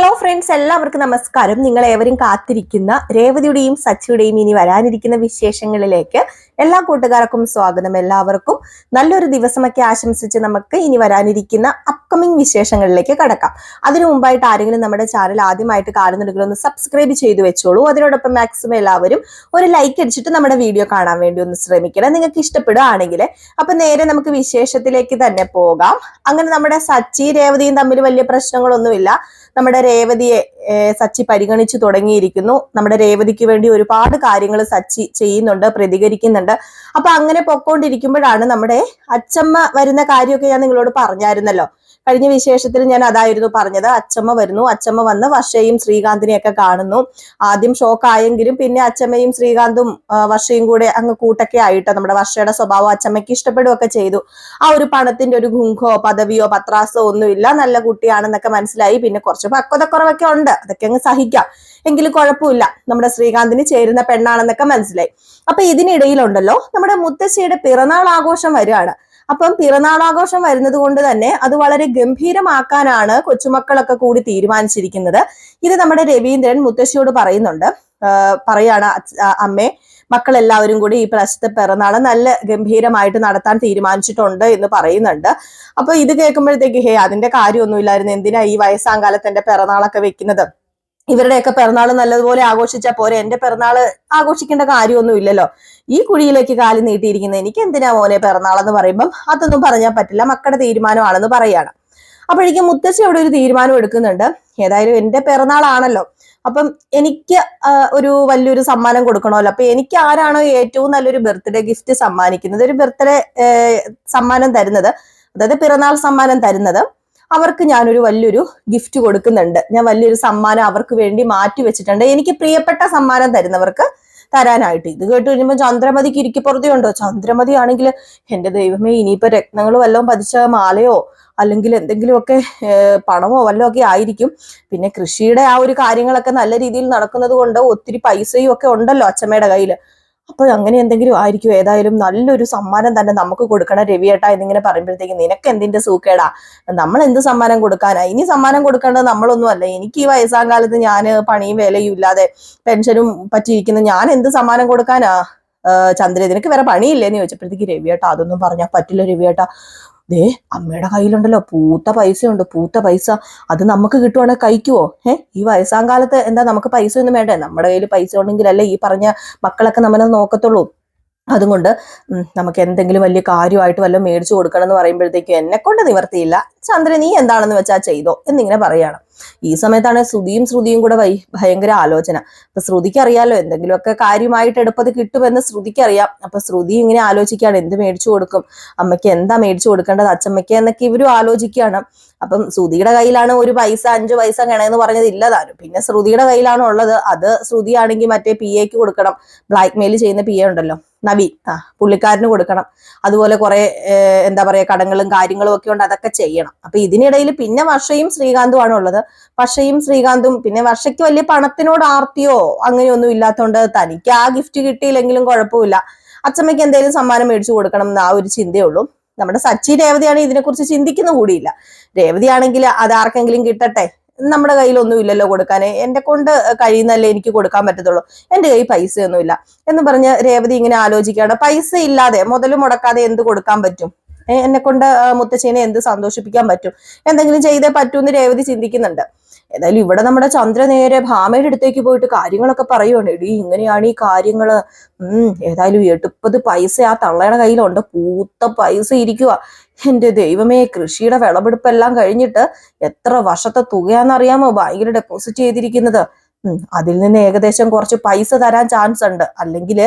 regalo friends എല്ലാവർക്കും നമസ്കാരം. നിങ്ങൾ ഏവരും കാത്തിരിക്കുന്ന രേവതിയുടെയും സച്ചിയുടെയും ഇനി വരാനിരിക്കുന്ന വിശേഷങ്ങളിലേക്ക് എല്ലാ കൂട്ടുകാർക്കും സ്വാഗതം. എല്ലാവർക്കും നല്ലൊരു ദിവസമൊക്കെ ആശംസിച്ച് നമുക്ക് ഇനി വരാനിരിക്കുന്ന അപ്കമിങ് വിശേഷങ്ങളിലേക്ക് കടക്കാം. അതിനു മുമ്പായിട്ട് ആരെങ്കിലും നമ്മുടെ ചാനൽ ആദ്യമായിട്ട് കാണുന്നുണ്ടെങ്കിൽ ഒന്ന് സബ്സ്ക്രൈബ് ചെയ്തു വെച്ചോളൂ. അതിനോടൊപ്പം മാക്സിമം എല്ലാവരും ഒരു ലൈക്ക് അടിച്ചിട്ട് നമ്മുടെ വീഡിയോ കാണാൻ വേണ്ടി ഒന്ന് ശ്രമിക്കണം. നിങ്ങൾക്ക് ഇഷ്ടപ്പെടുകയാണെങ്കിൽ അപ്പൊ നേരെ നമുക്ക് വിശേഷത്തിലേക്ക് തന്നെ പോകാം. അങ്ങനെ നമ്മുടെ സച്ചി രേവതിയും തമ്മിൽ വലിയ പ്രശ്നങ്ങളൊന്നുമില്ല. നമ്മുടെ രേവതിയെ സച്ചി പരിഗണിച്ചു തുടങ്ങിയിരിക്കുന്നു. നമ്മുടെ രേവതിക്ക് വേണ്ടി ഒരുപാട് കാര്യങ്ങൾ സച്ചി ചെയ്യുന്നുണ്ട് പ്രതികരിക്കുന്നുണ്ട്. അപ്പൊ അങ്ങനെ പൊക്കോണ്ടിരിക്കുമ്പോഴാണ് നമ്മുടെ അച്ചമ്മ വരുന്ന കാര്യമൊക്കെ ഞാൻ നിങ്ങളോട് പറഞ്ഞായിരുന്നല്ലോ. കഴിഞ്ഞ വിശേഷത്തിൽ ഞാൻ അതായിരുന്നു പറഞ്ഞത്. അച്ചമ്മ വരുന്നു. അച്ചമ്മ വന്ന് വർഷയും ശ്രീകാന്തിനെയൊക്കെ കാണുന്നു. ആദ്യം ഷോക്ക് ആയെങ്കിലും പിന്നെ അച്ചമ്മയും ശ്രീകാന്തും വർഷയും കൂടെ അങ്ങ് കൂട്ടൊക്കെ ആയിട്ടോ നമ്മുടെ വർഷയുടെ സ്വഭാവം അച്ചമ്മയ്ക്ക് ഇഷ്ടപ്പെടുകയൊക്കെ ചെയ്തു. ആ ഒരു പണത്തിന്റെ ഒരു ഗുങ്കോ പദവിയോ പത്രാസോ ഒന്നുമില്ല. നല്ല കുട്ടിയാണെന്നൊക്കെ മനസ്സിലായി. പിന്നെ കുറച്ച് പക്വതക്കുറവൊക്കെ ഉണ്ട്. അതൊക്കെ അങ്ങ് സഹിക്കാം. എങ്കിലും കുഴപ്പമില്ല. നമ്മുടെ ശ്രീകാന്തിന് ചേരുന്ന പെണ്ണാണെന്നൊക്കെ മനസ്സിലായി. അപ്പൊ ഇതിനിടയിലുണ്ടല്ലോ നമ്മുടെ മുത്തശ്ശിയുടെ പിറന്നാൾ ആഘോഷം വരികയാണ്. അപ്പം പിറന്നാളാഘോഷം വരുന്നത് കൊണ്ട് തന്നെ അത് വളരെ ഗംഭീരമാക്കാനാണ് കൊച്ചുമക്കളൊക്കെ കൂടി തീരുമാനിച്ചിരിക്കുന്നത്. ഇത് നമ്മുടെ രവീന്ദ്രൻ മുത്തശ്ശിയോട് പറയുന്നുണ്ട്. പറയാണ് അമ്മേ മക്കളെല്ലാവരും കൂടി ഈ പ്രാവശ്യത്തെ പിറന്നാൾ നല്ല ഗംഭീരമായിട്ട് നടത്താൻ തീരുമാനിച്ചിട്ടുണ്ട് എന്ന് പറയുന്നുണ്ട്. അപ്പൊ ഇത് കേൾക്കുമ്പോഴത്തേക്ക് ഹേ അതിന്റെ കാര്യമൊന്നുമില്ലായിരുന്നു. എന്തിനാ ഈ വയസ്സാം കാലത്ത് എന്റെ പിറന്നാളൊക്കെ വെക്കുന്നത്? ഇവരുടെയൊക്കെ പിറന്നാൾ നല്ലതുപോലെ ആഘോഷിച്ചാൽ പോരെ. എന്റെ പിറന്നാൾ ആഘോഷിക്കേണ്ട കാര്യമൊന്നും ഇല്ലല്ലോ. ഈ കുഴിയിലേക്ക് കാൽ നീട്ടിയിരിക്കുന്നത് എനിക്ക് എന്തിനാ മോനെ പിറന്നാൾ പിറന്നാളെന്ന് പറയുമ്പം അതൊന്നും പറഞ്ഞാൽ പറ്റില്ല. മക്കളുടെ തീരുമാനമാണെന്ന് പറയാണ്. അപ്പോഴേക്കും മുത്തശ്ശി അവിടെ ഒരു തീരുമാനം എടുക്കുന്നുണ്ട്. ഏതായാലും എന്റെ പിറന്നാളാണല്ലോ. അപ്പം എനിക്ക് ഒരു വലിയൊരു സമ്മാനം കൊടുക്കണമല്ലോ. അപ്പൊ എനിക്ക് ആരാണോ ഏറ്റവും നല്ലൊരു ബർത്ത്ഡേ ഗിഫ്റ്റ് സമ്മാനിക്കുന്നത്? ഒരു ബർത്ത്ഡേ സമ്മാനം തരുന്നത്. അതായത് പിറന്നാൾ സമ്മാനം തരുന്നത് അവർക്ക് ഞാനൊരു വലിയൊരു ഗിഫ്റ്റ് കൊടുക്കുന്നുണ്ട്. ഞാൻ വലിയൊരു സമ്മാനം അവർക്ക് വേണ്ടി മാറ്റി വെച്ചിട്ടുണ്ട്. എനിക്ക് പ്രിയപ്പെട്ട സമ്മാനം തരുന്നവർക്ക് തരാനായിട്ട്. ഇത് കേട്ട് കഴിയുമ്പോൾ ചന്ദ്രമതിക്ക് ഇരിക്കപ്പുറത്തുണ്ടോ ചന്ദ്രമതി ആണെങ്കിൽ എന്റെ ദൈവമേ ഇനിയിപ്പോൾ രത്നങ്ങൾ വല്ലതും പതിച്ച മാലയോ അല്ലെങ്കിൽ എന്തെങ്കിലുമൊക്കെ പണമോ വല്ലതും ഒക്കെ ആയിരിക്കും. പിന്നെ കൃഷിയുടെ ആ ഒരു കാര്യങ്ങളൊക്കെ നല്ല രീതിയിൽ നടക്കുന്നത് കൊണ്ട് ഒത്തിരി പൈസയും ഒക്കെ ഉണ്ടല്ലോ അച്ഛമ്മയുടെ കയ്യിൽ അപ്പോൾ അങ്ങനെ എന്തെങ്കിലും ആയിരിക്കും. ഏതായാലും നല്ലൊരു സമ്മാനം തന്നെ നമുക്ക് കൊടുക്കണം രവിയേട്ടാ എന്നിങ്ങനെ പറയുമ്പോഴത്തേക്ക് നിനക്ക് എന്തിന്റെ സൂക്കേടാ? നമ്മൾ എന്ത് സമ്മാനം കൊടുക്കാനാ? ഇനി സമ്മാനം കൊടുക്കേണ്ടത് നമ്മളൊന്നും അല്ല. എനിക്ക് ഈ വയസ്സാം കാലത്ത് ഞാൻ പണിയും വേലയും ഇല്ലാതെ പെൻഷനും പറ്റിയിരിക്കുന്ന ഞാൻ എന്ത് സമ്മാനം കൊടുക്കാനാ? ചന്ദ്ര നിനക്ക് വേറെ പണിയില്ലേന്ന് ചോദിച്ചപ്പോഴത്തേക്ക് രവിയേട്ടാ അതൊന്നും പറഞ്ഞാൽ പറ്റില്ല രവിയേട്ടാ ദേ അമ്മയുടെ കയ്യിലുണ്ടല്ലോ പൂത്ത പൈസയുണ്ട് പൂത്ത പൈസ. അത് നമുക്ക് കിട്ടുവാണെങ്കിൽ കഴിക്കുവോ? ഏ ഈ വയസ്സാം കാലത്ത് എന്താ നമുക്ക് പൈസ ഒന്നും വേണ്ടേ? നമ്മുടെ കയ്യിൽ പൈസ ഉണ്ടെങ്കിലല്ലേ ഈ പറഞ്ഞ മക്കളൊക്കെ നമ്മളെ നോക്കത്തുള്ളൂ. അതുകൊണ്ട് നമുക്ക് എന്തെങ്കിലും വലിയ കാര്യമായിട്ട് വല്ലതും മേടിച്ചു കൊടുക്കണം എന്ന് പറയുമ്പോഴത്തേക്കും എന്നെ കൊണ്ട് നിവർത്തിയില്ല. ചന്ദ്രൻ നീ എന്താണെന്ന് വെച്ചാൽ ചെയ്തോ? എന്നിങ്ങനെ പറയാണ്. ഈ സമയത്താണ് ശ്രുതിയും ശ്രുതിയും കൂടെ ഭയങ്കര ആലോചന. അപ്പൊ ശ്രുതിക്ക് അറിയാലോ എന്തെങ്കിലുമൊക്കെ കാര്യമായിട്ട് എടുപ്പത് കിട്ടുമെന്ന് ശ്രുതിക്ക് അറിയാം അപ്പൊ ശ്രുതി ഇങ്ങനെ ആലോചിക്കുകയാണ് എന്ത് മേടിച്ചു കൊടുക്കും? അമ്മയ്ക്ക് എന്താ മേടിച്ചു കൊടുക്കേണ്ടത്? അച്ചമ്മയ്ക്ക് എന്നൊക്കെ ഇവരും ആലോചിക്കുകയാണ്. അപ്പം ശ്രുതിയുടെ കയ്യിലാണ് ഒരു പൈസ അഞ്ചു പൈസ കിണയെന്ന് പറഞ്ഞത് ഇല്ലതാനും. പിന്നെ ശ്രുതിയുടെ കയ്യിലാണ് ഉള്ളത് അത് ശ്രുതിയാണെങ്കിൽ മറ്റേ പി എക്ക് കൊടുക്കണം. ബ്ലാക്ക് മെയിൽ ചെയ്യുന്ന പി എ ഉണ്ടല്ലോ. നവി ആ പുള്ളിക്കാരന് കൊടുക്കണം. അതുപോലെ കുറെ എന്താ പറയാ കടങ്ങളും കാര്യങ്ങളും ഒക്കെ ഉണ്ട് അതൊക്കെ ചെയ്യണം. അപ്പൊ ഇതിനിടയിൽ പിന്നെ വർഷയും ശ്രീകാന്തും ആണ് ഉള്ളത്. വർഷയും ശ്രീകാന്തും പിന്നെ വർഷയ്ക്ക് വലിയ പണത്തിനോട് ആർത്തിയോ അങ്ങനെയൊന്നും ഇല്ലാത്തതുകൊണ്ട് തനിക്ക് ആ ഗിഫ്റ്റ് കിട്ടിയില്ലെങ്കിലും കുഴപ്പമില്ല. അച്ഛമ്മയ്ക്ക് എന്തെങ്കിലും സമ്മാനം മേടിച്ചു കൊടുക്കണം എന്ന് ആ ഒരു ചിന്തയുള്ളൂ നമ്മുടെ സച്ചി രേവതിയാണ് ഇതിനെക്കുറിച്ച് ചിന്തിക്കുന്ന കൂടിയില്ല. രേവതിയാണെങ്കിൽ അത് ആർക്കെങ്കിലും കിട്ടട്ടെ? നമ്മുടെ കയ്യിലൊന്നും ഇല്ലല്ലോ കൊടുക്കാൻ എന്റെ കൊണ്ട് കഴിയുന്നല്ലേ എനിക്ക് കൊടുക്കാൻ പറ്റത്തുള്ളൂ. എന്റെ കയ്യിൽ പൈസയൊന്നുമില്ല. എന്ന് പറഞ്ഞ് രേവതി ഇങ്ങനെ ആലോചിക്കുകയാണ്. പൈസ ഇല്ലാതെ മുതൽ മുടക്കാതെ എന്ത് കൊടുക്കാൻ പറ്റും? എന്നെ കൊണ്ട് മുത്തശ്ശീനെ എന്ത് സന്തോഷിപ്പിക്കാൻ പറ്റും? എന്തെങ്കിലും ചെയ്തേ പറ്റൂ എന്ന് രേവതി ചിന്തിക്കുന്നുണ്ട്. ഏതായാലും ഇവിടെ നമ്മുടെ ചന്ദ്ര നേരെ ഭാമയുടെ അടുത്തേക്ക് പോയിട്ട് കാര്യങ്ങളൊക്കെ പറയുവാണ്. എടി ഇങ്ങനെയാണ് ഈ കാര്യങ്ങൾ. ഉം ഏതായാലും എട്ടുപ്പത് പൈസ ആ തള്ളയുടെ കയ്യിലുണ്ട്. പൂത്ത പൈസ ഇരിക്കുക എന്റെ ദൈവമേ കൃഷിയുടെ വിളവെടുപ്പെല്ലാം കഴിഞ്ഞിട്ട് എത്ര വർഷത്തെ തുകയാണെന്നറിയാമോ ബാങ്കിൽ ഡെപ്പോസിറ്റ് ചെയ്തിരിക്കുന്നത്? അതിൽ നിന്ന് ഏകദേശം കുറച്ച് പൈസ തരാൻ ചാൻസ് ഉണ്ട്. അല്ലെങ്കിൽ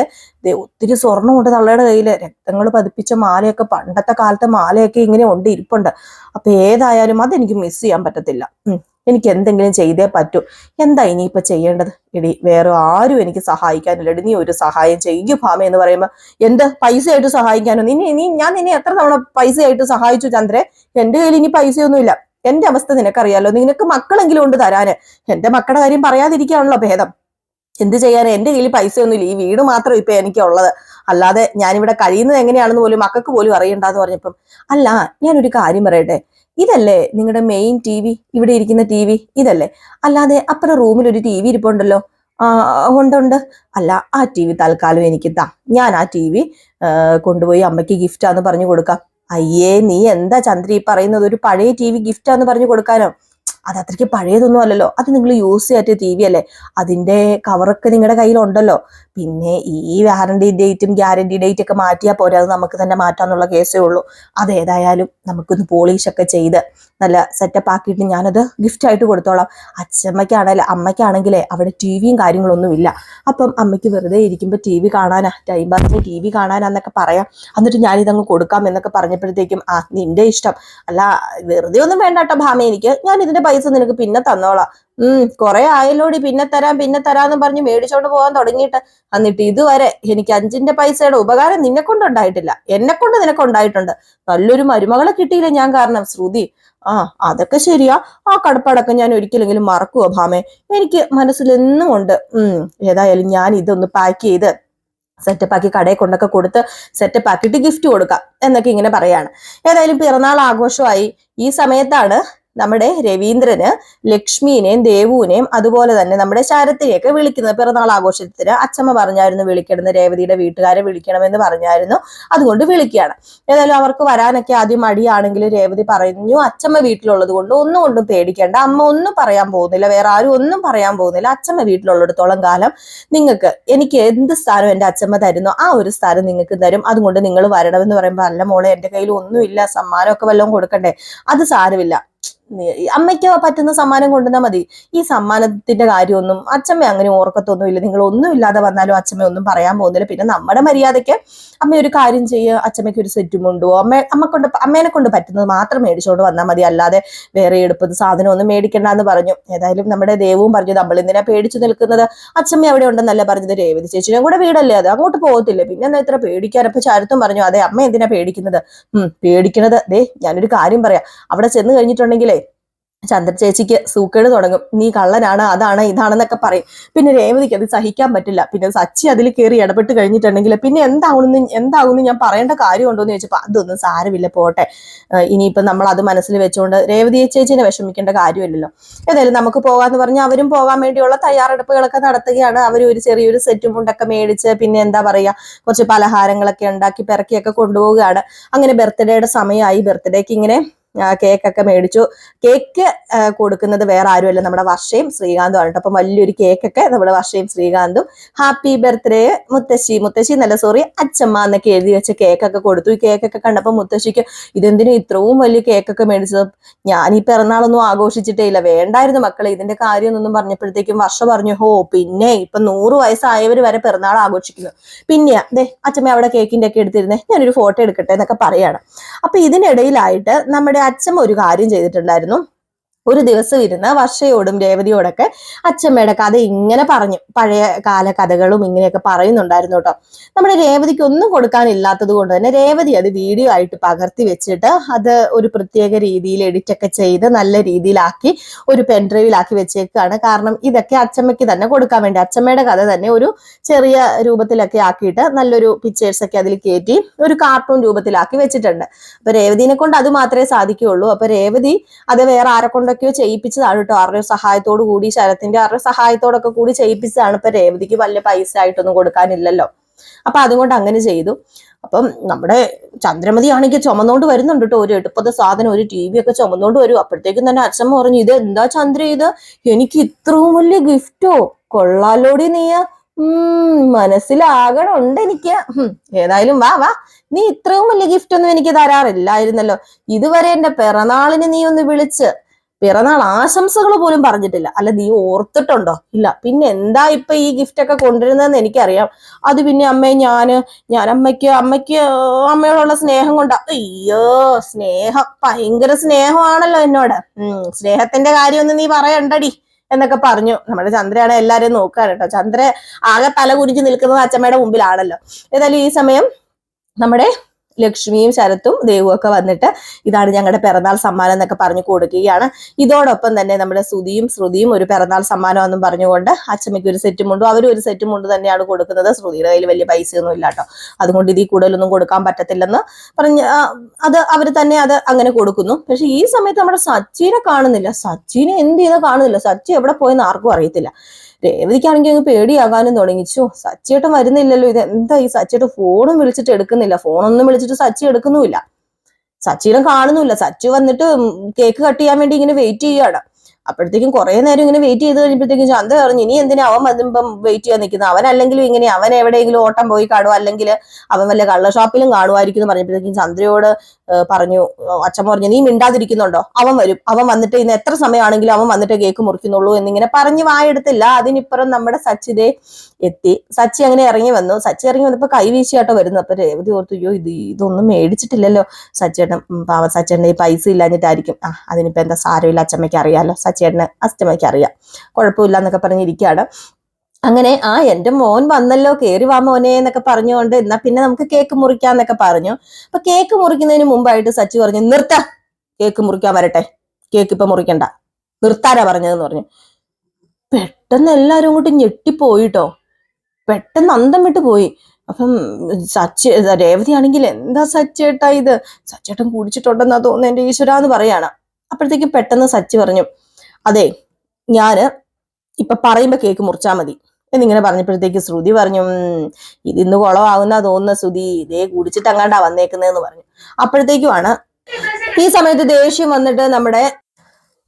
ഒത്തിരി സ്വർണമുണ്ട് തള്ളയുടെ കയ്യിൽ. രക്തങ്ങൾ പതിപ്പിച്ച മാലയൊക്കെ പണ്ടത്തെ കാലത്തെ മാലയൊക്കെ ഇങ്ങനെ ഉണ്ട് ഇരിപ്പുണ്ട്. അപ്പൊ ഏതായാലും അതെനിക്ക് മിസ് ചെയ്യാൻ പറ്റത്തില്ല. എനിക്ക് എന്തെങ്കിലും ചെയ്തേ പറ്റൂ. എന്താ ഇനിയിപ്പോൾ ചെയ്യേണ്ടത്? ഇടി വേറെ ആരും എനിക്ക് സഹായിക്കാനില്ല. ഇടി നീ ഒരു സഹായം ചെയ്യൂ ഭാമ എന്ന് പറയുമ്പോൾ എന്ത് പൈസയായിട്ട് സഹായിക്കാനോ? നിന്നെ നീ ഞാൻ നിന്നെ എത്ര തവണ പൈസയായിട്ട് സഹായിച്ചു ചന്ദ്രെ? എന്റെ കയ്യിൽ ഇനി പൈസയൊന്നുമില്ല. എന്റെ അവസ്ഥ നിനക്കറിയാലോ? നിനക്ക് മക്കളെങ്കിലും ഉണ്ട് തരാന്. എന്റെ മക്കളുടെ കാര്യം പറയാതിരിക്കാണല്ലോ ഭേദം. എന്ത് ചെയ്യാൻ എന്റെ കയ്യിൽ പൈസയൊന്നുമില്ല. ഈ വീട് മാത്രം ഇപ്പൊ എനിക്കുള്ളത്. അല്ലാതെ ഞാനിവിടെ കഴിയുന്നത് എങ്ങനെയാണെന്ന് പോലും മക്കൾക്ക് പോലും അറിയണ്ടെന്ന് പറഞ്ഞപ്പം അല്ല ഞാനൊരു കാര്യം പറയട്ടെ. ഇതല്ലേ നിങ്ങളുടെ മെയിൻ ടി വി ഇവിടെ ഇരിക്കുന്ന ടി വി ഇതല്ലേ? അല്ലാതെ അപ്പുറം റൂമിൽ ഒരു ടി വി ഇരിപ്പുണ്ടല്ലോ. ആ ഉണ്ട് ഉണ്ട് അല്ല ആ ടി വി തൽക്കാലം എനിക്ക് താ. ഞാൻ ആ ടി വി കൊണ്ടുപോയി അമ്മയ്ക്ക് ഗിഫ്റ്റാന്ന് പറഞ്ഞു കൊടുക്കാം. അയ്യേ നീ എന്താ ചന്ദ്രി പറയുന്നത്? ഒരു പഴയ ടി വി ഗിഫ്റ്റാന്ന് പറഞ്ഞു കൊടുക്കാനോ? അത് അത്രയ്ക്ക് പഴയതൊന്നും അല്ലല്ലോ. അത് നിങ്ങൾ യൂസ് ചെയ്യാത്ത ടി വി അല്ലേ? അതിന്റെ കവറൊക്കെ നിങ്ങളുടെ കയ്യിലുണ്ടല്ലോ. പിന്നെ ഈ വാറണ്ടി ഡേറ്റും ഗ്യാരണ്ടി ഡേറ്റ് ഒക്കെ മാറ്റിയാൽ പോരെ. അത് നമുക്ക് തന്നെ മാറ്റാമെന്നുള്ള കേസേ ഉള്ളൂ. അതേതായാലും നമുക്കൊന്ന് പോളിഷ് ഒക്കെ ചെയ്ത് നല്ല സെറ്റപ്പ് ആക്കിയിട്ട് ഞാനത് ഗിഫ്റ്റ് ആയിട്ട് കൊടുത്തോളാം. അച്ഛമ്മയ്ക്കാണെങ്കിലും അമ്മയ്ക്കാണെങ്കിലേ അവിടെ ടി വിയും കാര്യങ്ങളൊന്നും ഇല്ല. അപ്പം അമ്മയ്ക്ക് വെറുതെ ഇരിക്കുമ്പോൾ ടി വി കാണാനാ? ടൈം പാസിന് ടി വി കാണാനാന്നൊക്കെ പറയാം. എന്നിട്ട് ഞാനിതങ്ങ് കൊടുക്കാം എന്നൊക്കെ പറഞ്ഞപ്പോഴത്തേക്കും ആ നിന്റെ ഇഷ്ടം. അല്ല വെറുതെ ഒന്നും വേണ്ട കേട്ടോ ഭാമ എനിക്ക്. ഞാൻ ഇതിന്റെ പൈസ നിനക്ക് പിന്നെ തന്നോളാം. ഉം കുറെ ആയല്ലോടി പിന്നെ തരാം പിന്നെ തരാന്ന് പറഞ്ഞ് മേടിച്ചോണ്ട് പോകാൻ തുടങ്ങിയിട്ട്. എന്നിട്ട് ഇതുവരെ എനിക്ക് അഞ്ചിന്റെ പൈസയുടെ ഉപകാരം നിന്നെ കൊണ്ടുണ്ടായിട്ടില്ല എന്നെ കൊണ്ട് നിനക്ക് ഉണ്ടായിട്ടുണ്ട് നല്ലൊരു മരുമകളെ കിട്ടിയില്ല ഞാൻ കാരണം ശ്രുതി? ആ അതൊക്കെ ശരിയാ. ആ കടപ്പാടൊക്കെ ഞാൻ ഒരിക്കലെങ്കിലും മറക്കുവോ ഭാമേ? എനിക്ക് മനസ്സിലെന്നും ഉണ്ട്. ഉം ഏതായാലും ഞാൻ ഇതൊന്ന് പാക്ക് ചെയ്ത് സെറ്റപ്പ് ആക്കി കടയിൽ കൊണ്ടൊക്കെ കൊടുത്ത് സെറ്റപ്പ് ആക്കിയിട്ട് ഗിഫ്റ്റ് കൊടുക്കാം എന്നൊക്കെ ഇങ്ങനെ പറയാണ്. ഏതായാലും പിറന്നാൾ ആഘോഷമായി. ഈ സമയത്താണ് നമ്മുടെ രവീന്ദ്രന് ലക്ഷ്മീനെയും ദേവുവിനെയും അതുപോലെ തന്നെ നമ്മുടെ ശരത്തിനെയൊക്കെ വിളിക്കുന്നത് പിറന്നാൾ ആഘോഷത്തിന് അച്ഛമ്മ പറഞ്ഞായിരുന്നു വിളിക്കണമെന്ന് രേവതിയുടെ വീട്ടുകാരെ വിളിക്കണമെന്ന് പറഞ്ഞായിരുന്നു. അതുകൊണ്ട് വിളിക്കുകയാണ്. ഏതായാലും അവർക്ക് വരാനൊക്കെ ആദ്യം മടിയാണെങ്കിലും രേവതി പറഞ്ഞു അച്ഛമ്മ വീട്ടിലുള്ളത് കൊണ്ട് ഒന്നും കൊണ്ടും പേടിക്കേണ്ട. അമ്മ ഒന്നും പറയാൻ പോകുന്നില്ല വേറെ ആരും ഒന്നും പറയാൻ പോകുന്നില്ല. അച്ഛമ്മ വീട്ടിലുള്ളിടത്തോളം കാലം നിങ്ങൾക്ക് എനിക്ക് എന്ത് സ്ഥാനം എന്റെ അച്ഛമ്മ തരുന്നു ആ ഒരു സ്ഥാനം നിങ്ങൾക്ക് തരും. അതുകൊണ്ട് നിങ്ങൾ വരണമെന്ന് പറയുമ്പോൾ അല്ല മോളെ എന്റെ കയ്യിൽ ഒന്നുമില്ല സമ്മാനമൊക്കെ വല്ലതും കൊടുക്കണ്ടേ. അത് സാരമില്ല. അമ്മയ്ക്ക് പറ്റുന്ന സമ്മാനം കൊണ്ടുവന്നാൽ മതി. ഈ സമ്മാനത്തിന്റെ കാര്യമൊന്നും അച്ഛമ്മ അങ്ങനെ ഓർക്കത്തൊന്നുമില്ല. നിങ്ങൾ ഒന്നും ഇല്ലാതെ വന്നാലും അച്ഛമ്മ ഒന്നും പറയാൻ പോകുന്നില്ല. പിന്നെ നമ്മുടെ മര്യാദയ്ക്ക് അമ്മ ഒരു കാര്യം ചെയ്യുക അച്ഛമ്മയ്ക്ക് ഒരു സെറ്റും ഉണ്ടോ? അമ്മ അമ്മ കൊണ്ട് അമ്മേനെ കൊണ്ട് പറ്റുന്നത് മാത്രം മേടിച്ചോണ്ട് വന്നാൽ മതി. അല്ലാതെ വേറെ എടുപ്പത് സാധനം ഒന്നും മേടിക്കണ്ട എന്ന് പറഞ്ഞു. ഏതായാലും നമ്മുടെ ദേവവും പറഞ്ഞു നമ്മൾ എന്തിനാ പേടിച്ചു നിൽക്കുന്നത്? അച്ഛമ്മ അവിടെ ഉണ്ടെന്നല്ല പറഞ്ഞത് രേവതി ചേച്ചിനും കൂടെ വീടല്ലേ അത്? അങ്ങോട്ട് പോകത്തില്ല. പിന്നെ എന്താ ഇത്ര പേടിക്കാൻ? അപ്പൊ ചാരത്തും പറഞ്ഞു അതെ അമ്മ എന്തിനാ പേടിക്കുന്നത്? ഉം പേടിക്കണത് ദേ ഞാനൊരു കാര്യം പറയാം. അവിടെ ചെന്ന് കഴിഞ്ഞിട്ടുണ്ടെങ്കിലേ ചന്ദ്ര ചേച്ചിക്ക് സൂക്കേട് തുടങ്ങും. നീ കള്ളനാണ് അതാണ് ഇതാണെന്നൊക്കെ പറയും. പിന്നെ രേവതിക്ക് അത് സഹിക്കാൻ പറ്റില്ല. പിന്നെ സച്ചി അതിൽ കയറി ഇടപെട്ട് കഴിഞ്ഞിട്ടുണ്ടെങ്കിൽ പിന്നെ എന്താവുമെന്ന് എന്താകുന്നു ഞാൻ പറയേണ്ട കാര്യമുണ്ടോ എന്ന് ചോദിച്ചപ്പോൾ അതൊന്നും സാരമില്ല പോട്ടെ. ഇനിയിപ്പം നമ്മൾ അത് മനസ്സിൽ വെച്ചുകൊണ്ട് രേവതി ചേച്ചിനെ വിഷമിക്കേണ്ട കാര്യമില്ലല്ലോ. ഏതായാലും നമുക്ക് പോകാന്ന് പറഞ്ഞാൽ അവരും പോകാൻ വേണ്ടിയുള്ള തയ്യാറെടുപ്പുകളൊക്കെ നടത്തുകയാണ്. അവർ ഒരു ചെറിയൊരു സെറ്റും മുണ്ടൊക്കെ മേടിച്ച് പിന്നെ എന്താ പറയുക കുറച്ച് പലഹാരങ്ങളൊക്കെ ഉണ്ടാക്കി പിറക്കിയൊക്കെ കൊണ്ടുപോവുകയാണ്. അങ്ങനെ ബർത്ത്ഡേയുടെ സമയമായി. ബർത്ത്ഡേക്ക് ഇങ്ങനെ കേക്കൊക്കെ മേടിച്ചു. കേക്ക് കൊടുക്കുന്നത് വേറെ ആരുമല്ല നമ്മുടെ വർഷയും ശ്രീകാന്തും ആണ്. അപ്പം വലിയൊരു കേക്കൊക്കെ നമ്മുടെ വർഷയും ശ്രീകാന്തും. ഹാപ്പി ബർത്ത്ഡേ മുത്തശ്ശി. മുത്തശ്ശി എന്നല്ല സോറി അച്ഛമ്മ എന്നൊക്കെ എഴുതി വെച്ച കേക്കൊക്കെ കൊടുത്തു. ഈ കേക്കൊക്കെ കണ്ടപ്പോൾ മുത്തശ്ശിക്ക് ഇതെന്തിനും ഇത്രയും വലിയ കേക്കൊക്കെ മേടിച്ചത്? ഞാൻ ഈ പിറന്നാളൊന്നും ആഘോഷിച്ചിട്ടേ ഇല്ല വേണ്ടായിരുന്നു മക്കളെ. ഇതിന്റെ കാര്യം എന്നൊന്നും പറഞ്ഞപ്പോഴത്തേക്കും വർഷ പറഞ്ഞു ഹോ പിന്നെ ഇപ്പൊ നൂറ് വയസ്സായവർ വരെ പിറന്നാൾ ആഘോഷിക്കുന്നു. പിന്നെയാ ദേ അച്ഛമ്മ അവിടെ കേക്കിന്റെ ഒക്കെ എടുത്തിരുന്നേ. ഞാനൊരു ഫോട്ടോ എടുക്കട്ടെ എന്നൊക്കെ പറയാണ്. അപ്പൊ ഇതിനിടയിലായിട്ട് നമ്മുടെ അച്ഛമ്മ ഒരു കാര്യം ചെയ്തിട്ടുണ്ടായിരുന്നു. ഒരു ദിവസം ഇരുന്ന് വർഷയോടും രേവതിയോടൊക്കെ അച്ഛമ്മയുടെ കഥ ഇങ്ങനെ പറഞ്ഞു. പഴയ കാല കഥകളും ഇങ്ങനെയൊക്കെ പറയുന്നുണ്ടായിരുന്നു കേട്ടോ. നമ്മുടെ രേവതിക്ക് ഒന്നും കൊടുക്കാനില്ലാത്തത് കൊണ്ട് തന്നെ രേവതി അത് വീഡിയോ ആയിട്ട് പകർത്തി വെച്ചിട്ട് അത് ഒരു പ്രത്യേക രീതിയിൽ എഡിറ്റൊക്കെ ചെയ്ത് നല്ല രീതിയിലാക്കി ഒരു പെൻഡ്രൈവിലാക്കി വെച്ചേക്കാണ്. കാരണം ഇതൊക്കെ അച്ഛമ്മയ്ക്ക് തന്നെ കൊടുക്കാൻ വേണ്ടി അച്ഛമ്മയുടെ കഥ തന്നെ ഒരു ചെറിയ രൂപത്തിലൊക്കെ ആക്കിയിട്ട് നല്ലൊരു പിക്ചേഴ്സ് ഒക്കെ അതിൽ കയറ്റി ഒരു കാർട്ടൂൺ രൂപത്തിലാക്കി വെച്ചിട്ടുണ്ട്. അപ്പൊ രേവതിനെ കൊണ്ട് അത് മാത്രമേ സാധിക്കുകയുള്ളൂ. അപ്പൊ രേവതി അത് വേറെ ആരെ കൊണ്ടൊക്കെയോ ചെയ്യിപ്പിച്ചതാണ് കേട്ടോ. ആരുടെ സഹായത്തോടു കൂടി ശരത്തിന്റെ ആരുടെ സഹായത്തോടൊക്കെ കൂടി ചെയ്യിപ്പിച്ചതാണ് ഇപ്പൊ രേവതിക്ക് വലിയ പൈസ ആയിട്ടൊന്നും കൊടുക്കാനില്ലല്ലോ. അപ്പൊ അതുകൊണ്ട് അങ്ങനെ ചെയ്തു. അപ്പം നമ്മുടെ ചന്ദ്രമതി ആണെങ്കിൽ ചുമന്നോണ്ട് വരുന്നുണ്ട് കേട്ടോ. ഒരു എടുപ്പത്തെ സാധനം ഒരു ടി വി ഒക്കെ ചുമന്നോണ്ട് വരും. അപ്പോഴത്തേക്കും തന്നെ അച്ഛൻ പറഞ്ഞു ഇത് എന്താ ചന്ദ്ര ഇത്? എനിക്ക് ഇത്രയും വലിയ ഗിഫ്റ്റോ? കൊള്ളാലോടി നീയ. മനസ്സിലാകണുണ്ട് എനിക്ക്. ഏതായാലും വാ വാ. നീ ഇത്രയും വലിയ ഗിഫ്റ്റ് ഒന്നും എനിക്ക് തരാറില്ലായിരുന്നല്ലോ. ഇതുവരെ എന്റെ പിറന്നാളിന് നീ ഒന്ന് വിളിച്ച് പിറന്നാൾ ആശംസകൾ പോലും പറഞ്ഞിട്ടില്ല. അല്ല നീ ഓർത്തിട്ടുണ്ടോ? ഇല്ല. പിന്നെ എന്താ ഇപ്പൊ ഈ ഗിഫ്റ്റ് ഒക്കെ കൊണ്ടുവരുന്നതെന്ന് എനിക്കറിയാം. അത് പിന്നെ അമ്മേ ഞാൻ ഞാൻ അമ്മയ്ക്ക് അമ്മയ്ക്ക് അമ്മയോടുള്ള സ്നേഹം കൊണ്ടാ അയ്യോ സ്നേഹം ഭയങ്കര സ്നേഹമാണല്ലോ എന്നോട്. ഉം സ്നേഹത്തിന്റെ കാര്യമൊന്നും നീ പറയണ്ടടി എന്നൊക്കെ പറഞ്ഞു. നമ്മുടെ ചന്ദ്രയാണ് എല്ലാരെയും നോക്കാറ് കേട്ടോ. ചന്ദ്ര ആകെ തല കുനിച്ച് നിൽക്കുന്നത് അച്ഛമ്മയുടെ മുമ്പിലാണല്ലോ. ഏതായാലും ഈ സമയം നമ്മുടെ ലക്ഷ്മിയും ശരത്തും ദേവും ഒക്കെ വന്നിട്ട് ഇതാണ് ഞങ്ങളുടെ പിറന്നാൾ സമ്മാനം എന്നൊക്കെ പറഞ്ഞു കൊടുക്കുകയാണ്. ഇതോടൊപ്പം തന്നെ നമ്മുടെ ശ്രുതിയും ശ്രുതിയും ഒരു പിറന്നാൾ സമ്മാനം എന്നും പറഞ്ഞുകൊണ്ട് അച്ഛമ്മയ്ക്ക് ഒരു സെറ്റ് മുണ്ടും അവരും ഒരു സെറ്റ് മുണ്ട് തന്നെയാണ് കൊടുക്കുന്നത്. ശ്രുതിയുടെ കയ്യിൽ വലിയ പൈസയൊന്നും ഇല്ല കേട്ടോ. അതുകൊണ്ട് ഇതിൽ കൂടുതലൊന്നും കൊടുക്കാൻ പറ്റത്തില്ലെന്ന് പറഞ്ഞ് അത് അവർ തന്നെ അത് അങ്ങനെ കൊടുക്കുന്നു. പക്ഷെ ഈ സമയത്ത് നമ്മുടെ സച്ചിനെ കാണുന്നില്ല. സച്ചിനെ എന്ത് ചെയ്താൽ കാണുന്നില്ല. സച്ചി എവിടെ പോയെന്ന് ആർക്കും അറിയത്തില്ല. രേവതിക്കാണെങ്കിൽ അങ്ങ് പേടിയാകാനും തുടങ്ങിച്ചു. സച്ചിയേട്ടൻ വരുന്നില്ലല്ലോ ഇത് എന്താ ഈ സച്ചിയേട്ടൻ ഫോണും വിളിച്ചിട്ട് എടുക്കുന്നില്ല. ഫോണൊന്നും വിളിച്ചിട്ട് സച്ചി എടുക്കുന്നുമില്ല. സച്ചിയിലും കാണുന്നില്ല സച്ചി വന്നിട്ട് കേക്ക് കട്ട് ചെയ്യാൻ വേണ്ടി ഇങ്ങനെ വെയിറ്റ് ചെയ്യുകയാണ് അപ്പോഴത്തേക്കും കുറേ നേരം ഇങ്ങനെ വെയിറ്റ് ചെയ്ത് കഴിഞ്ഞപ്പോഴത്തേക്കും ചന്ത പറഞ്ഞു ഇനി എന്തിനാ അവൻ വരുമ്പം വെയിറ്റ് ചെയ്യാൻ നിൽക്കുന്നത് അവൻ അല്ലെങ്കിലും ഇങ്ങനെ അവൻ എവിടെയെങ്കിലും ഓട്ടം പോയി കാണും അല്ലെങ്കിൽ അവൻ വല്ല കള്ള ഷോപ്പിലും കാണുമായിരിക്കും എന്ന് പറഞ്ഞപ്പോഴത്തേക്കും ചന്ദ്രയോട് പറഞ്ഞു അച്ഛൻ പറഞ്ഞു നീ മിണ്ടാതിരിക്കുന്നുണ്ടോ? അവൻ വരും അവൻ വന്നിട്ട് ഇന്ന് എത്ര സമയമാണെങ്കിലും അവൻ വന്നിട്ട് കേക്ക് മുറിക്കുന്നുള്ളൂ എന്നിങ്ങനെ പറഞ്ഞ് വായെടുത്തില്ല അതിനിപ്പുറം നമ്മുടെ സച്ചിതേ എത്തി. സച്ചി അങ്ങനെ ഇറങ്ങി വന്നു. സച്ചി ഇറങ്ങി വന്നപ്പോ കൈ വീശിയാട്ടോ വരുന്നു അപ്പൊ രേവതി ഓർത്തു അയ്യോ ഇത് ഇതൊന്നും മേടിച്ചിട്ടില്ലല്ലോ സച്ചേട്ടൻ പാവ സച്ചേട്ടൻ ഈ പൈസ ഇല്ലാഞ്ഞിട്ടായിരിക്കും. ആ അതിനിപ്പോ എന്താ സാരമില്ല അച്ചമ്മയ്ക്ക് അറിയാലോ. സച്ചേട്ടന് അച്ചമ്മയ്ക്ക് അറിയാം. കുഴപ്പമില്ല എന്നൊക്കെ പറഞ്ഞിരിക്കുകയാണ് അങ്ങനെ ആ എന്റെ മോൻ വന്നല്ലോ കയറി വാ മോനെ എന്നൊക്കെ പറഞ്ഞുകൊണ്ട് എന്നാ പിന്നെ നമുക്ക് കേക്ക് മുറിക്കാന്നൊക്കെ പറഞ്ഞു. അപ്പൊ കേക്ക് മുറിക്കുന്നതിന് മുമ്പായിട്ട് സച്ചി പറഞ്ഞു നിർത്ത കേക്ക് മുറിക്കാൻ വരട്ടെ. കേക്ക് ഇപ്പൊ മുറിക്കണ്ട. നിർത്താനാ പറഞ്ഞതെന്ന് പറഞ്ഞു. പെട്ടെന്ന് എല്ലാരും അങ്ങോട്ട് ഞെട്ടിപ്പോയിട്ടോ. പെട്ടെന്ന് അന്തം വിട്ട് പോയി. അപ്പം സച്ചി രേവതി ആണെങ്കിൽ എന്താ സച്ചേട്ടാ ഇത്? സച്ചേട്ടൻ കുടിച്ചിട്ടുണ്ടെന്നാ തോന്നുന്നു എന്റെ ഈശ്വര എന്ന് പറയാണ്. അപ്പോഴത്തേക്കും പെട്ടെന്ന് സച്ചി പറഞ്ഞു അതെ ഞാൻ ഇപ്പൊ പറയുമ്പോ കേക്ക് മുറിച്ചാ മതി. എന്നിങ്ങനെ പറഞ്ഞപ്പോഴത്തേക്ക് ശ്രുതി പറഞ്ഞു "ഉം, ഇതിന്ന് കുളമാകുന്ന തോന്നുന്ന ശ്രുതി. ഇതേ കുടിച്ചിട്ട് അങ്ങാണ്ടാ വന്നേക്കുന്നതെന്ന് പറഞ്ഞു. അപ്പോഴത്തേക്കുമാണ് ഈ സമയത്ത് ദേഷ്യം വന്നിട്ട് നമ്മുടെ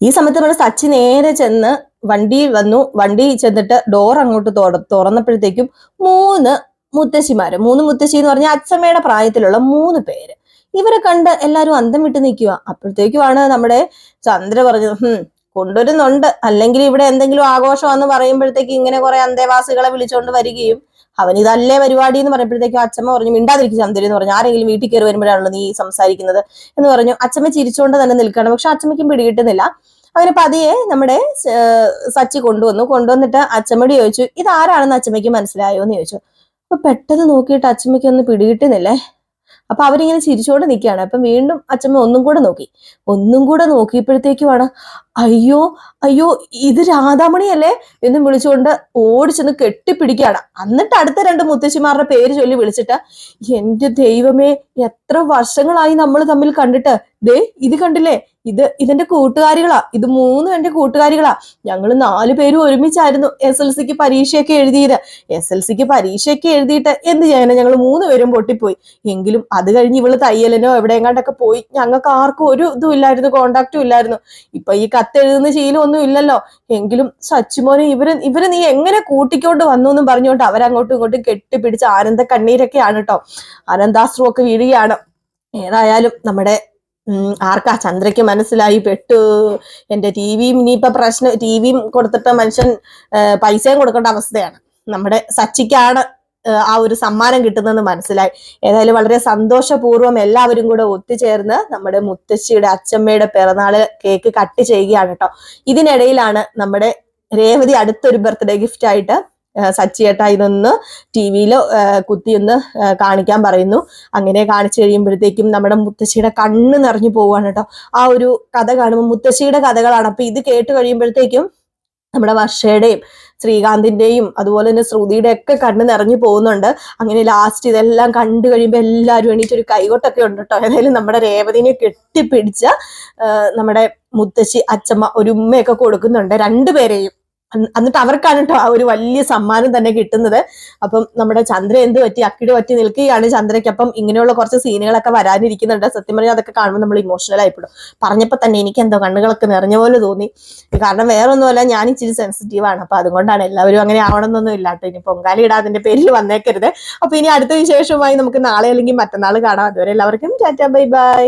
ഈ സമയത്ത് നമ്മുടെ സച്ചി നേരെ ചെന്ന് വണ്ടി വന്നു. വണ്ടി ചെന്നിട്ട് ഡോർ അങ്ങോട്ട് തുറ- തുറന്നപ്പോഴത്തേക്കും മൂന്ന് മുത്തശ്ശിമാര്. മൂന്ന് മുത്തശ്ശി എന്ന് പറഞ്ഞാൽ അച്ഛമ്മയുടെ പ്രായത്തിലുള്ള മൂന്ന് പേര്. ഇവരെ കണ്ട് എല്ലാരും അന്തം വിട്ട് നിൽക്കുക. അപ്പോഴത്തേക്കുമാണ് നമ്മുടെ ചന്ദ്ര പറഞ്ഞത് ഹും കൊണ്ടുവരുന്നുണ്ട്. അല്ലെങ്കിൽ ഇവിടെ എന്തെങ്കിലും ആഘോഷം എന്ന് പറയുമ്പോഴത്തേക്ക് ഇങ്ങനെ കുറെ അന്തേവാസികളെ വിളിച്ചുകൊണ്ട് വരികയും അവൻ ഇതല്ലേ പരിപാടി എന്ന് പറയുമ്പോഴത്തേക്കും അച്ഛമ്മ പറഞ്ഞു മിണ്ടാതിരിക്കും ചന്ദ്ര എന്ന് പറഞ്ഞു. ആരെങ്കിലും വീട്ടിൽ കയറി വരുമ്പോഴാണല്ലോ നീ സംസാരിക്കുന്നത് എന്ന് പറഞ്ഞു. അച്ഛമ്മ ചിരിച്ചുകൊണ്ട് തന്നെ നിൽക്കണം പക്ഷെ അച്ഛമ്മയ്ക്കും പിടികിട്ടുന്നില്ല. അങ്ങനെ പതിയെ നമ്മുടെ സച്ചി കൊണ്ടുവന്നു. കൊണ്ടുവന്നിട്ട് അച്ചമ്മയോട് ചോദിച്ചു ഇത് ആരാണെന്ന് അച്ചമ്മയ്ക്ക് മനസ്സിലായോ? എന്ന് ചോദിച്ചു. അപ്പൊ പെട്ടെന്ന് നോക്കിയിട്ട് അച്ചമ്മയ്ക്ക് ഒന്ന് പിടികിട്ടുന്നില്ലേ? അപ്പൊ അവരിങ്ങനെ ചിരിച്ചോണ്ട് നിൽക്കുകയാണ് അപ്പം വീണ്ടും അച്ചമ്മ ഒന്നും കൂടെ നോക്കി. ഒന്നും കൂടെ നോക്കിയപ്പോഴത്തേക്കുമാണ് അയ്യോ അയ്യോ ഇത് രാധാമണിയല്ലേ? എന്ന് വിളിച്ചുകൊണ്ട് ഓടിച്ചെന്ന് കെട്ടിപ്പിടിക്കുകയാണ്. എന്നിട്ട് അടുത്ത രണ്ട് മുത്തശ്ശിമാരുടെ പേര് ചൊല്ലി വിളിച്ചിട്ട് എന്റെ ദൈവമേ എത്ര വർഷങ്ങളായി നമ്മൾ തമ്മിൽ കണ്ടിട്ട് ദേ ഇത് കണ്ടില്ലേ? ഇത് ഇതെന്റെ കൂട്ടുകാരികളാ. ഇത് മൂന്നും എന്റെ കൂട്ടുകാരികളാ. ഞങ്ങൾ നാലു പേരും ഒരുമിച്ചായിരുന്നു എസ് എൽ സിക്ക് പരീക്ഷയൊക്കെ എഴുതിയത്. എസ് എൽ സിക്ക് പരീക്ഷയൊക്കെ എഴുതിയിട്ട് എന്ത് ചെയ്യാനാ? ഞങ്ങൾ മൂന്ന് പേരും പൊട്ടിപ്പോയി. എങ്കിലും അത് കഴിഞ്ഞ് ഇവൾ തയ്യലിനോ എവിടെയെങ്ങാണ്ടൊക്കെ പോയി. ഞങ്ങൾക്ക് ആർക്കും ഒരു ഇതും ഇല്ലായിരുന്നു കോണ്ടാക്റ്റും ഇല്ലായിരുന്നു. ഇപ്പൊ ഈ കത്ത് എഴുതുന്ന ശീലം ഒന്നും ഇല്ലല്ലോ. എങ്കിലും സച്ചിമോനെ ഇവർ ഇവർ നീ എങ്ങനെ കൂട്ടിക്കൊണ്ട് വന്നു എന്നും പറഞ്ഞുകൊണ്ട് അവരങ്ങോട്ടും ഇങ്ങോട്ടും കെട്ടിപ്പിടിച്ച് ആനന്ദ കണ്ണീരൊക്കെയാണ് കേട്ടോ ആനന്ദാശ്രു ഒക്കെ വീഴുകയാണ്. ഏതായാലും നമ്മുടെ ആർക്കാ? ചന്ദ്രയ്ക്ക് മനസ്സിലായി പെട്ടു. എന്റെ ടി വിയും ഇനിയിപ്പൊ പ്രശ്നം ടി വിയും കൊടുത്തിട്ട് മനുഷ്യൻ പൈസയും കൊടുക്കേണ്ട അവസ്ഥയാണ്. നമ്മുടെ സച്ചിക്കാണ് ആ, ഒരു സമ്മാനം കിട്ടുന്നതെന്ന് മനസ്സിലായി. ഏതായാലും വളരെ സന്തോഷപൂർവം എല്ലാവരും കൂടെ ഒത്തുചേർന്ന് നമ്മുടെ മുത്തശ്ശിയുടെ അച്ചമ്മയുടെ പിറന്നാൾ കേക്ക് കട്ട് ചെയ്യുകയാണ് കേട്ടോ. ഇതിനിടയിലാണ് നമ്മുടെ രേവതി അടുത്തൊരു ബർത്ത്ഡേ ഗിഫ്റ്റ് ആയിട്ട് സച്ചിയേട്ടാ ഇതൊന്ന് ടി വിയിൽ കുത്തിയൊന്ന് കാണിക്കാൻ പറയുന്നു. അങ്ങനെ കാണിച്ചു കഴിയുമ്പോഴത്തേക്കും നമ്മുടെ മുത്തശ്ശിയുടെ കണ്ണ് നിറഞ്ഞു പോവുകയാണ് കേട്ടോ. ആ ഒരു കഥ കാണുമ്പോൾ മുത്തശ്ശിയുടെ കഥകളാണ്. അപ്പം ഇത് കേട്ട് കഴിയുമ്പോഴത്തേക്കും നമ്മുടെ വർഷയുടെയും ശ്രീകാന്തിന്റെയും അതുപോലെ തന്നെ ശ്രുതിയുടെ ഒക്കെ കണ്ണ് നിറഞ്ഞു പോകുന്നുണ്ട്. അങ്ങനെ ലാസ്റ്റ് ഇതെല്ലാം കണ്ടു കഴിയുമ്പോൾ എല്ലാവരും എണീറ്റ് ഒരു കൈകൊട്ടൊക്കെ ഉണ്ട് കേട്ടോ. ഏതായാലും നമ്മുടെ രേവതിനെ കെട്ടിപ്പിടിച്ച നമ്മുടെ മുത്തശ്ശി അച്ചമ്മ ഒരു ഉമ്മയൊക്കെ കൊടുക്കുന്നുണ്ട്. രണ്ടുപേരെയും. എന്നിട്ട് അവർക്കാണ് കേട്ടോ ഒരു വലിയ സമ്മാനം തന്നെ കിട്ടുന്നത്. അപ്പം നമ്മുടെ ചന്ദ്ര എന്ത് പറ്റി? അക്കിട് പറ്റി നിൽക്കുകയാണ് ചന്ദ്രയ്ക്ക് അപ്പം ഇങ്ങനെയുള്ള കുറച്ച് സീനുകളൊക്കെ വരാനിരിക്കുന്നുണ്ട്. സത്യം പറഞ്ഞാൽ അതൊക്കെ കാണുമ്പോൾ നമ്മൾ ഇമോഷണൽ ആയിപ്പോടും. പറഞ്ഞപ്പോൾ തന്നെ എനിക്ക് എന്തോ കണ്ണുകളൊക്കെ നിറഞ്ഞ പോലെ തോന്നി. കാരണം വേറൊന്നുമല്ല ഞാൻ ഇച്ചിരി സെൻസിറ്റീവ് ആണ്. അപ്പൊ അതുകൊണ്ടാണ് എല്ലാവരും അങ്ങനെ ആവണമെന്നൊന്നും ഇല്ലാട്ടോ. ഇനി പൊങ്കാലി ഇടാതിന്റെ പേരിൽ വന്നേക്കരുത്. അപ്പൊ ഇനി അടുത്ത വിശേഷമായി നമുക്ക് നാളെ അല്ലെങ്കിൽ മറ്റന്നാൾ കാണാം. അതുവരെ എല്ലാവർക്കും ടാറ്റാ ബൈ ബൈ.